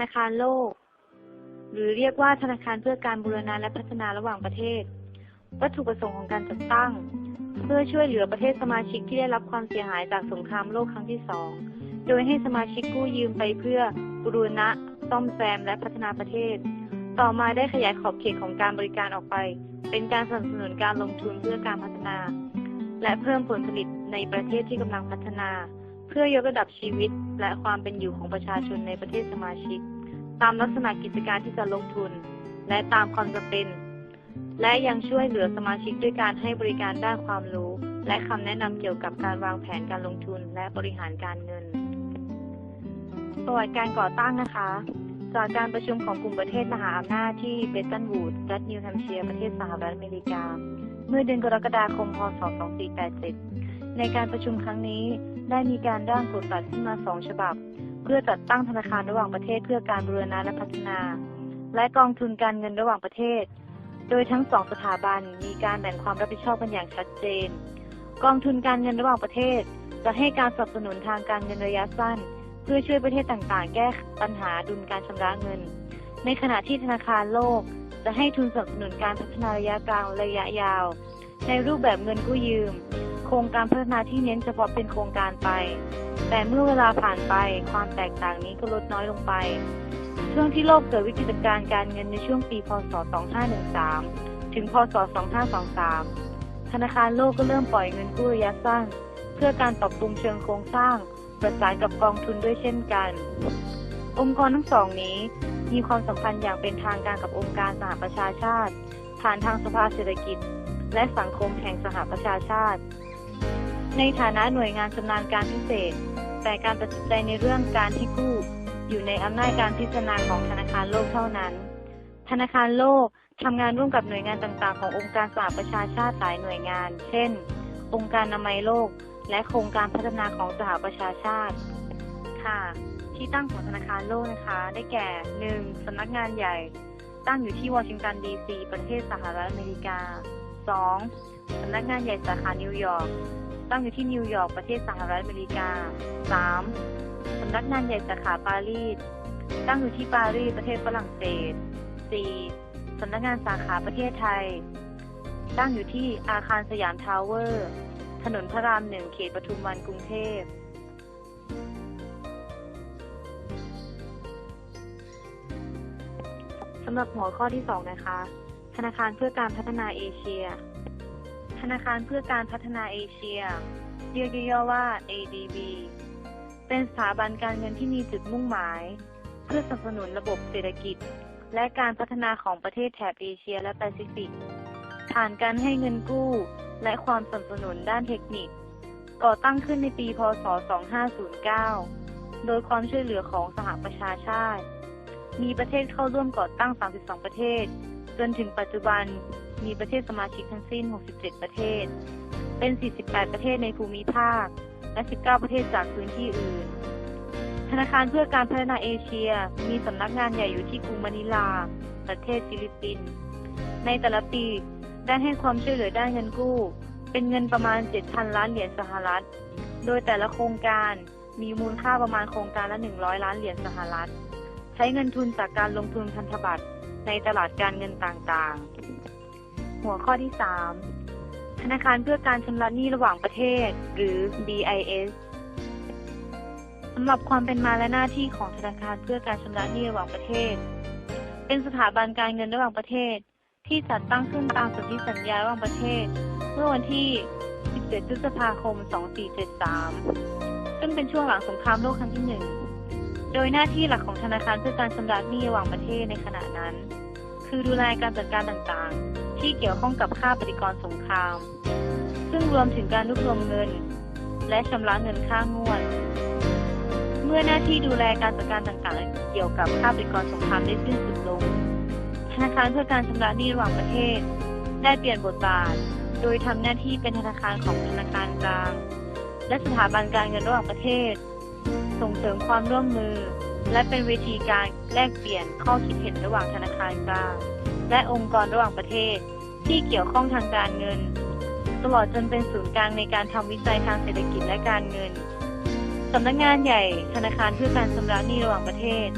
นาคารโลก หรือเรียกว่าธนาคารเพื่อการบูรณาและพัฒนาระหว่างประเทศ วัตถุประสงค์ของการจัดตั้ง เพื่อช่วยเหลือประเทศสมาชิกที่ได้รับความเสียหายจากสงครามโลกครั้งที่สองโดยให้สมาชิกกู้ยืมไปเพื่อบูรณะซ่อมแซมและพัฒนาประเทศ ต่อมาได้ขยายขอบเขตของการบริการออกไป เป็นการสนับสนุนการลงทุนเพื่อการพัฒนา และเพิ่มผลผลิตในประเทศที่กำลังพัฒนา เพื่อยกระดับชีวิตและความเป็นอยู่ของประชาชนในประเทศสมาชิก ตามลักษณะกิจการที่จะลงทุน และตามความจำเป็น และยังช่วยเหลือสมาชิกด้วยการให้บริการด้านความรู้ และคำแนะนำเกี่ยวกับการวางแผนการลงทุนและบริหารการเงินประวัติการก่อตั้งนะคะ จากการประชุมของกลุ่มประเทศมหาอำนาจที่เบตันวูดรัฐนิวแฮมเชียร์ประเทศสหรัฐอเมริกา เมื่อเดือนกรกฎาคม พศ 2487 ในการประชุมครั้งนี้ได้มีการร่างกฎบัตรขึ้นมาสองฉบับ เพื่อจัดตั้งธนาคารระหว่างประเทศเพื่อการบูรณะและพัฒนา และกองทุนการเงินระหว่างประเทศ โดยทั้งสองสถาบันมีการแบ่งความรับผิดชอบกันอย่างชัดเจน กองทุนการเงินระหว่างประเทศ จะให้การสนับสนุนทางการเงินระยะสั้น เพื่อช่วยประเทศต่างๆ แก้ปัญหาดุลการชำระเงิน ในขณะที่ธนาคารโลก จะให้ทุนสนับสนุนการพัฒนาระยะกลางระยะยาว ในรูปแบบเงินกู้ยืม โครงการพัฒนาที่เน้นเฉพาะเป็นโครงการไป แต่เมื่อเวลาผ่านไปความแตกต่างนี้ก็ลดน้อยลงไป ช่วงที่โลกเกิดวิกฤตการณ์การเงินในช่วงปี พศ 2513 ถึง พศ 2523 ธนาคารโลกก็เริ่มปล่อยเงินกู้ระยะสั้น เพื่อการปรับปรุงเชิงโครงสร้าง ประสานกับกองทุนด้วยเช่นกัน องค์กรทั้งสองนี้มีความสัมพันธ์อย่างเป็นทางการกับองค์การสหประชาชาติ ผ่านทางสภาเศรษฐกิจ และสังคมแห่งสหประชาชาติ ในฐานะหน่วยงานชำนาญการพิเศษ แต่การตัดสินใจในเรื่องการให้กู้ อยู่ในอำนาจการพิจารณาของธนาคารโลกเท่านั้น ธนาคารโลกทำงานร่วมกับหน่วยงานต่างๆ ขององค์การสหประชาชาติหลายหน่วยงาน เช่น องค์การอนามัยโลก และโครงการพัฒนาของสหประชาชาติ ค่ะ ที่ตั้งของธนาคารโลกนะคะ ได้แก่ 1. สำนักงานใหญ่ ตั้งอยู่ที่วอชิงตันดีซีประเทศสหรัฐอเมริกา 2. สำนักงานใหญ่สาขานิวยอร์ก ตั้งอยู่ที่นิวยอร์กประเทศสหรัฐอเมริกา 3. สำนักงานใหญ่สาขาปารีส ตั้งอยู่ที่ปารีสประเทศฝรั่งเศส 4. สำนักงานสาขาประเทศไทย ตั้งอยู่ที่อาคารสยามทาวเวอร์ ถนนพระรามหนึ่งเขตปทุมวันกรุงเทพสำหรับหัวข้อที่ 2 นะคะ ธนาคารเพื่อการพัฒนาเอเชีย นาคารเพื่อการพัฒนาเอเชีย เรียกย่อว่า ADB เป็นสถาบันการเงินที่มีจุดมุ่งหมาย เพื่อสนับสนุนระบบเศรษฐกิจ และการพัฒนาของประเทศแถบเอเชียและแปซิฟิกผ่านการให้เงินกู้ และความสนับสนุนด้านเทคนิค ก่อตั้งขึ้นในปี พศ 2509 โดยความช่วยเหลือของสหประชาชาติ มีประเทศเข้าร่วมก่อตั้ง 32 ประเทศ จนถึงปัจจุบัน มีประเทศสมาชิกทั้งสิ้น 67 ประเทศ เป็น 48 ประเทศในภูมิภาค และ 19 ประเทศจากพื้นที่อื่น ธนาคารเพื่อการพัฒนาเอเชีย มีสำนักงานใหญ่อยู่ที่กรุงมะนิลา ประเทศฟิลิปปินส์ ในแต่ละปีได้ให้ความช่วยเหลือด้านเงินกู้ เป็นเงินประมาณ 7,000 ล้านเหรียญสหรัฐ โดยแต่ละโครงการมีมูลค่าประมาณโครงการละ 100 ล้านเหรียญสหรัฐ ใช้เงินทุนจากการลงทุนพันธบัตรในตลาดการเงินต่างๆ หัวข้อที่ 3 ธนาคารเพื่อการชำระหนี้ระหว่างประเทศ หรือ BIS สำหรับความเป็นมาและหน้าที่ของธนาคารเพื่อการชำระหนี้ระหว่างประเทศ เป็นสถาบันการเงินระหว่างประเทศ ที่จัดตั้งขึ้นตามสนธิสัญญาระหว่างประเทศ เมื่อวันที่ 17 พฤษภาคม 2473 ซึ่งเป็นช่วงหลังสงครามโลกครั้งที่1โดยหน้าที่หลักของธนาคารเพื่อการชำระหนี้ระหว่างประเทศในขณะนั้น คือดูแลการจัดการต่างๆ ที่เกี่ยวข้องกับค่าปฏิกรสงคราม ซึ่งรวมถึงการรวบรวมเงิน และชำระเงินค่างวด เมื่อหน้าที่ดูแลการจัดการต่างๆ เกี่ยวกับค่าปฏิกรสงครามได้สิ้นสุดลง ธนาคารเพื่อการชำระหนี้ระหว่างประเทศ ได้เปลี่ยนบทบาท โดยทำหน้าที่เป็นธนาคารของธนาคารกลาง และสถาบันการเงินระหว่างประเทศ ส่งเสริมความร่วมมือ และเป็นเวทีการแลกเปลี่ยนข้อคิดเห็นระหว่างธนาคารกลาง และองค์กรระหว่างประเทศ ที่เกี่ยวข้องทางการเงิน ตลอดจนเป็นศูนย์กลางในการทำวิจัยทางเศรษฐกิจและการเงินสำนักงานใหญ่ธนาคารเพื่อการชำระหนี้ระหว่างประเทศ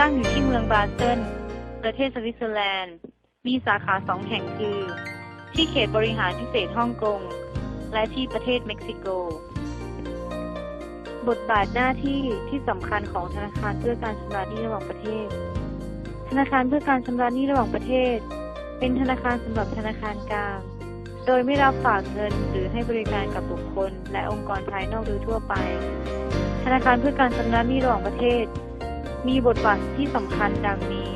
ตั้งอยู่ที่เมืองบาเซนประเทศสวิตเซอร์แลนด์ มีสาขาสองแห่งคือ ที่เขตบริหารพิเศษฮ่องกง และที่ประเทศเม็กซิโก บทบาทหน้าที่ที่สำคัญของธนาคารเพื่อการชำระหนี้ระหว่างประเทศ ธนาคารเพื่อการชำระหนี้ระหว่างประเทศ เป็นธนาคารสำหรับธนาคารกลาง โดยไม่รับฝากเงินหรือให้บริการกับบุคคล และองค์กรภายนอกโดยทั่วไป ธนาคารเพื่อการชำระหนี้ระหว่างประเทศ มีบทบาทที่สำคัญดังนี้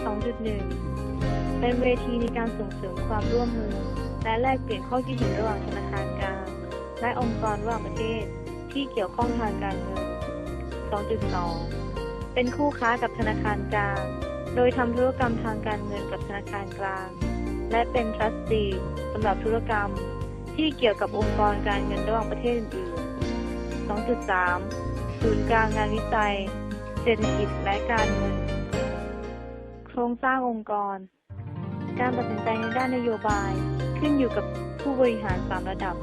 2.1 เป็นเวทีในการส่งเสริมความร่วมมือ และแลกเปลี่ยนข้อคิดเห็นระหว่างธนาคารกลาง และองค์กรระหว่างประเทศที่เกี่ยวข้องทางการเงิน 2.2 เป็นคู่ค้ากับธนาคารกลาง โดยทำธุรกรรมทางการเงินกับธนาคารกลาง และเป็นทรัสตีสำหรับธุรกรรมที่เกี่ยวกับองค์กรการเงินระหว่างประเทศอื่น 2.3 ศูนย์กลางงานวิจัย เศรษฐกิจและการเงิน โครงสร้างองค์กร การตัดสินใจในด้านนโยบายขึ้นอยู่กับผู้บริหารสามระดับ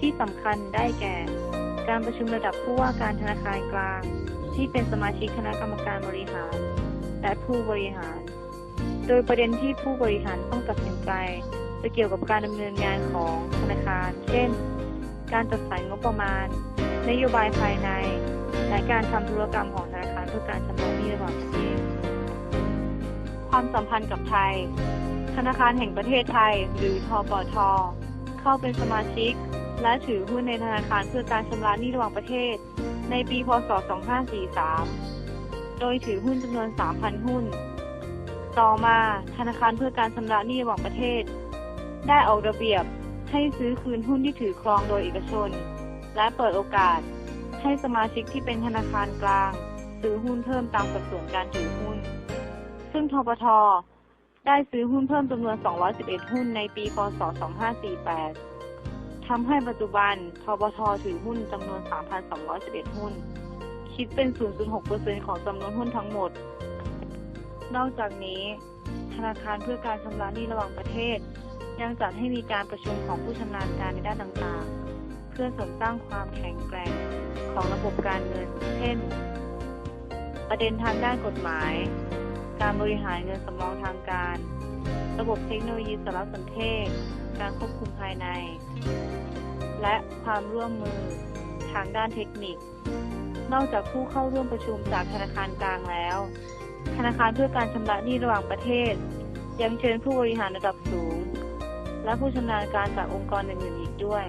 ที่สำคัญได้แก่ การประชุมระดับผู้ว่าการธนาคารกลาง ที่เป็นสมาชิกคณะกรรมการบริหาร และผู้บริหาร โดยประเด็นที่ผู้บริหารต้องตัดสินใจจะเกี่ยวกับการดำเนินงานของธนาคาร เช่น การจัดสรรงบประมาณ นโยบายภายใน และการทำธุรกรรมของธนาคารเพื่อการชำระหนี้ระหว่างประเทศ ความสัมพันธ์กับไทย ธนาคารแห่งประเทศไทย หรือทปท เข้าเป็นสมาชิก และถือหุ้นในธนาคารเพื่อการชำระหนี้ระหว่างประเทศ ในปีพศ 2543 โดยถือหุ้นจำนวน 3,000 หุ้น ต่อมาธนาคารเพื่อการชำระหนี้ระหว่างประเทศ ได้ออกระเบียบให้ซื้อคืนหุ้นที่ถือครองโดยเอกชน และเปิดโอกาส ให้สมาชิกที่เป็นธนาคารกลาง ซื้อหุ้นเพิ่มตามสัดส่วนการถือหุ้น ซึ่งทปทได้ซื้อหุ้นเพิ่มจำนวน 211 หุ้นในปี พศ 2548 ทำให้ปัจจุบันทบทถือหุ้นจำนวน 3,211 หุ้น คิดเป็น 0.6%ของจำนวนหุ้นทั้งหมด นอกจากนี้ ธนาคารเพื่อการชำระหนี้ระหว่างประเทศ ยังจัดให้มีการประชุมของผู้ชำนาญการในด้านต่างๆ เพื่อเสริมสร้างความแข็งแกร่งของระบบการเงิน เช่น ประเด็นทางด้านกฎหมาย การบริหารเงินสำรองทางการ ระบบเทคโนโลยีสารสนเทศ การควบคุมภายใน และความร่วมมือทางด้านเทคนิค นอกจากผู้เข้าร่วมประชุมจากธนาคารกลางแล้ว ธนาคารเพื่อการชำระหนี้ระหว่างประเทศ ยังเชิญผู้บริหารระดับสูง และผู้ชำนาญการจากองค์กรอื่นๆอีกด้วย